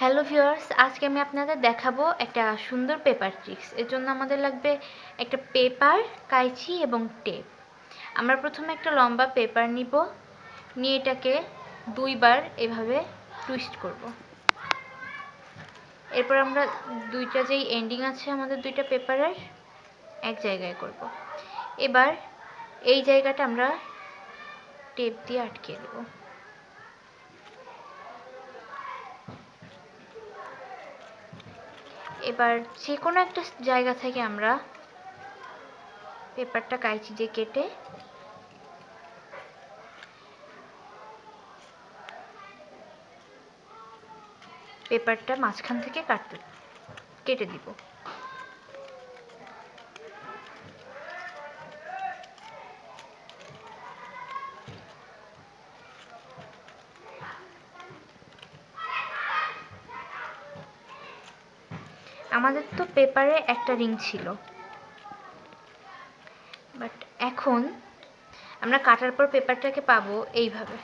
Hello viewers আজকে আমি আপনাদের দেখাবো একটা সুন্দর পেপার ট্রিক্স এর জন্য আমাদের লাগবে একটা পেপার কাইচি এবং টেপ আমরা প্রথমে একটা লম্বা পেপার নিব, নিয়ে এটাকে দুইবার এভাবে টুইস্ট করব। এরপর আমরা দুইটা যেই এন্ডিং আছে আমাদের দুইটা পেপারের এক জায়গায় করব। এবার এই জায়গাটা আমরা টেপ দিয়ে আটকে দেবো। এবার যে কোনো একটা জায়গা থেকে আমরা পেপারটা কাইচি দিয়ে কেটে পেপারটা মাঝখান থেকে কাটতে কেটে দিব। আমাদের তো পেপারে একটা রিং ছিল। বাট এখন আমরা কাটার পর পেপারটাকে পাবো এইভাবে।